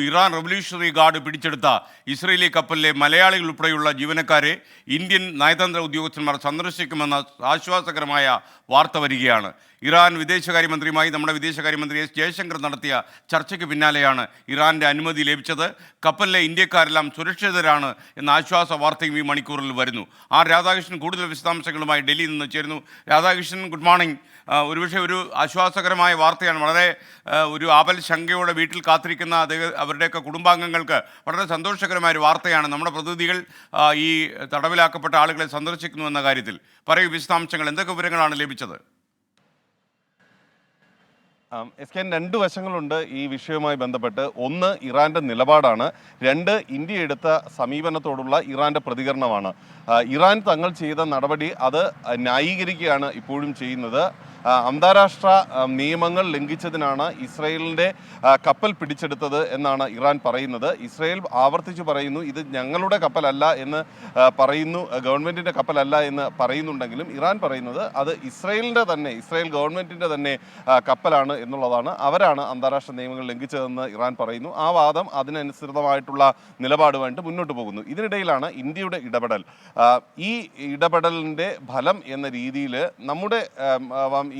Iran revolutionary guard പിടിച്ചെടുത്ത Israeli കപ്പലിലെ മലയാളികൾ ഉൾപ്പെടെയുള്ള ജീവനക്കാരെ ഇന്ത്യൻ നയതന്ത്ര ഉദ്യോഗസ്ഥന്മാർ സന്ദർശിക്കുമെന്ന ആശ്വാസകരമായ വാർത്ത വരികയാണ്. ഇറാൻ വിദേശകാര്യമന്ത്രിയുമായി നമ്മുടെ വിദേശകാര്യമന്ത്രി എസ് ജയശങ്കർ നടത്തിയ ചർച്ചയ്ക്ക് പിന്നാലെയാണ് ഇറാന്റെ അനുമതി ലഭിച്ചത്. കപ്പലിലെ ഇന്ത്യക്കാരെല്ലാം സുരക്ഷിതരാണ് എന്ന ആശ്വാസ വാർത്തയും ഈ മണിക്കൂറിൽ വരുന്നു. ആർ രാധാകൃഷ്ണൻ കൂടുതൽ വിശദാംശങ്ങളുമായി ഡൽഹിയിൽ നിന്ന് ചേരുന്നു. Radhakrishnan good morning. ഒരുപക്ഷെ ഒരു ആശ്വാസകരമായ വാർത്തയാണ്. വളരെ ഒരു ആപൽ ശങ്കയോടെ വീട്ടിൽ കാത്തിരിക്കുന്ന അദ്ദേഹം അവരുടെയൊക്കെ കുടുംബാംഗങ്ങൾക്ക് വളരെ സന്തോഷകരമായ ഒരു വാർത്തയാണ്. നമ്മുടെ പ്രതിനിധികൾ ഈ തടവിലാക്കപ്പെട്ട ആളുകളെ സന്ദർശിക്കുന്നു എന്ന കാര്യത്തിൽ. പറയൂ വിശദാംശങ്ങൾ. എന്തൊക്കെ വിവരങ്ങളാണ് ലഭിച്ചത്? എസ് കെ രണ്ട് വശങ്ങളുണ്ട് ഈ വിഷയവുമായി ബന്ധപ്പെട്ട്. ഒന്ന് ഇറാന്റെ നിലപാടാണ്. രണ്ട് ഇന്ത്യ എടുത്ത സമീപനത്തോടുള്ള ഇറാന്റെ പ്രതികരണമാണ്. ഇറാൻ തങ്ങൾ ചെയ്ത നടപടി അത് ന്യായീകരിക്കുകയാണ് ഇപ്പോഴും ചെയ്യുന്നത്. അന്താരാഷ്ട്ര നിയമങ്ങൾ ലംഘിച്ചതിനാണ് ഇസ്രയേലിന്റെ കപ്പൽ പിടിച്ചെടുത്തത് എന്നാണ് ഇറാൻ പറയുന്നത്. ഇസ്രയേൽ ആവർത്തിച്ച് പറയുന്നു ഇത് ഞങ്ങളുടെ കപ്പലല്ല എന്ന് പറയുന്നു ഗവൺമെന്റിന്റെ കപ്പലല്ല എന്ന് പറയുന്നുണ്ടെങ്കിലും ഇറാൻ പറയുന്നത് അത് ഇസ്രയേലിന്റെ തന്നെ ഇസ്രയേൽ ഗവൺമെന്റിന്റെ തന്നെ കപ്പലാണ് എന്നുള്ളതാണ്. അവരാണ് അന്താരാഷ്ട്ര നിയമങ്ങൾ ലംഘിച്ചതെന്ന് ഇറാൻ പറയുന്നു. ആ വാദം അതിനനുസൃതമായിട്ടുള്ള നിലപാടുമായിട്ട് മുന്നോട്ട് പോകുന്നു. ഇതിനിടയിലാണ് ഇന്ത്യയുടെ ഇടപെടൽ. ഈ ഇടപെടലിന്റെ ഫലം എന്ന രീതിയിൽ നമ്മുടെ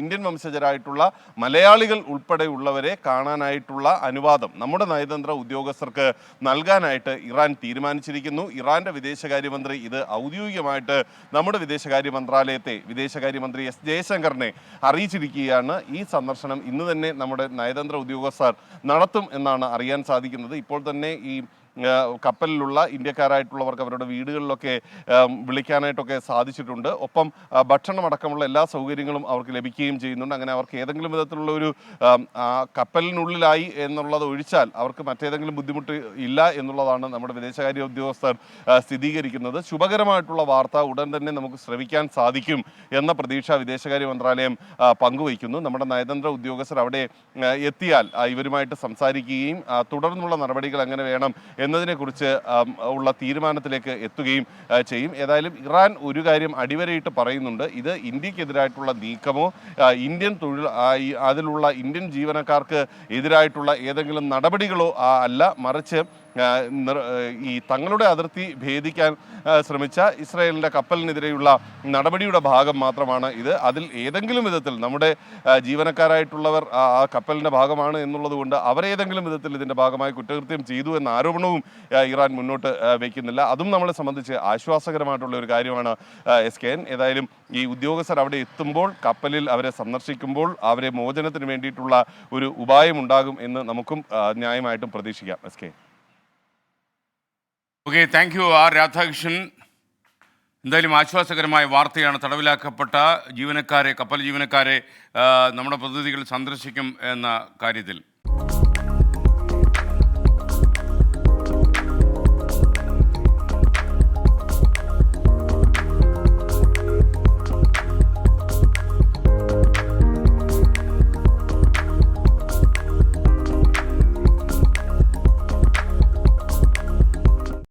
ഇന്ത്യൻ വംശജരായിട്ടുള്ള മലയാളികൾ ഉൾപ്പെടെയുള്ളവരെ കാണാനായിട്ടുള്ള അനുവാദം നമ്മുടെ നയതന്ത്ര ഉദ്യോഗസ്ഥർക്ക് നൽകാനായിട്ട് ഇറാൻ തീരുമാനിച്ചിരിക്കുന്നു. ഇറാന്റെ വിദേശകാര്യമന്ത്രി ഇത് ഔദ്യോഗികമായിട്ട് നമ്മുടെ വിദേശകാര്യ മന്ത്രാലയത്തെ വിദേശകാര്യമന്ത്രി എസ് ജയശങ്കറിനെ അറിയിച്ചിരിക്കുകയാണ്. ഈ സന്ദർശനം ഇന്ന് തന്നെ നമ്മുടെ നയതന്ത്ര ഉദ്യോഗസ്ഥർ നടത്തും എന്നാണ് അറിയാൻ സാധിക്കുന്നത്. ഇപ്പോൾ തന്നെ ഈ കപ്പലിലുള്ള ഇന്ത്യക്കാരായിട്ടുള്ളവർക്ക് അവരുടെ വീടുകളിലൊക്കെ വിളിക്കാനായിട്ടൊക്കെ സാധിച്ചിട്ടുണ്ട്. ഒപ്പം ഭക്ഷണമടക്കമുള്ള എല്ലാ സൗകര്യങ്ങളും അവർക്ക് ലഭിക്കുകയും ചെയ്യുന്നുണ്ട്. അങ്ങനെ അവർക്ക് ഏതെങ്കിലും വിധത്തിലുള്ള ഒരു കപ്പലിനുള്ളിലായി എന്നുള്ളത് ഒഴിച്ചാൽ അവർക്ക് മറ്റേതെങ്കിലും ബുദ്ധിമുട്ട് ഇല്ല എന്നുള്ളതാണ് നമ്മുടെ വിദേശകാര്യ ഉദ്യോഗസ്ഥർ സ്ഥിരീകരിക്കുന്നത്. ശുഭകരമായിട്ടുള്ള വാർത്ത ഉടൻ തന്നെ നമുക്ക് ശ്രവിക്കാൻ സാധിക്കും എന്ന പ്രതീക്ഷ വിദേശകാര്യ മന്ത്രാലയം പങ്കുവയ്ക്കുന്നു. നമ്മുടെ നയതന്ത്ര ഉദ്യോഗസ്ഥർ അവിടെ എത്തിയാൽ ഇവരുമായിട്ട് സംസാരിക്കുകയും തുടർന്നുള്ള നടപടികൾ എങ്ങനെ വേണം എന്നതിനെക്കുറിച്ച് ഉള്ള തീരുമാനത്തിലേക്ക് എത്തുകയും ചെയ്യും. ഏതായാലും ഇറാൻ ഒരു കാര്യം അടിവരയിട്ട് പറയുന്നുണ്ട്. ഇത് ഇന്ത്യക്കെതിരായിട്ടുള്ള നീക്കമോ ഇന്ത്യൻ തൊഴിൽ അതിലുള്ള ഇന്ത്യൻ ജീവനക്കാർക്ക് എതിരായിട്ടുള്ള ഏതെങ്കിലും നടപടികളോ അല്ല. മറിച്ച് ഈ തങ്ങളുടെ അതിർത്തി ഭേദിക്കാൻ ശ്രമിച്ച ഇസ്രായേലിന്റെ കപ്പലിനെതിരെയുള്ള നടപടിയുടെ ഭാഗം മാത്രമാണ് ഇത്. അതിൽ ഏതെങ്കിലും വിധത്തിൽ നമ്മുടെ ജീവനക്കാരായിട്ടുള്ളവർ ആ കപ്പലിന്റെ ഭാഗമാണ് എന്നുള്ളതുകൊണ്ട് അവരേതെങ്കിലും വിധത്തിൽ ഇതിന്റെ ഭാഗമായി കുറ്റകൃത്യം ചെയ്തു എന്ന ആരോപണവും ഇറാൻ മുന്നോട്ട് വയ്ക്കുന്നില്ല അതും നമ്മളെ സംബന്ധിച്ച് ആശ്വാസകരമായിട്ടുള്ള ഒരു കാര്യമാണ് എസ് കെ എൻ. ഏതായാലും ഈ ഉദ്യോഗസ്ഥർ അവിടെ എത്തുമ്പോൾ കപ്പലിൽ അവരെ സന്ദർശിക്കുമ്പോൾ അവരെ മോചനത്തിന് വേണ്ടിയിട്ടുള്ള ഒരു ഉപായം ഉണ്ടാകും എന്ന് നമുക്കും ന്യായമായിട്ടും പ്രതീക്ഷിക്കാം S K okay thank you R Radhakrishnan എന്തായാലും ആശ്വാസകരമായ വാർത്തയാണ് തടവിലാക്കപ്പെട്ട ജീവനക്കാരെ കപ്പൽ ജീവനക്കാരെ നമ്മുടെ പ്രതിനിധികൾ സന്ദർശിക്കും എന്ന കാര്യത്തിൽ.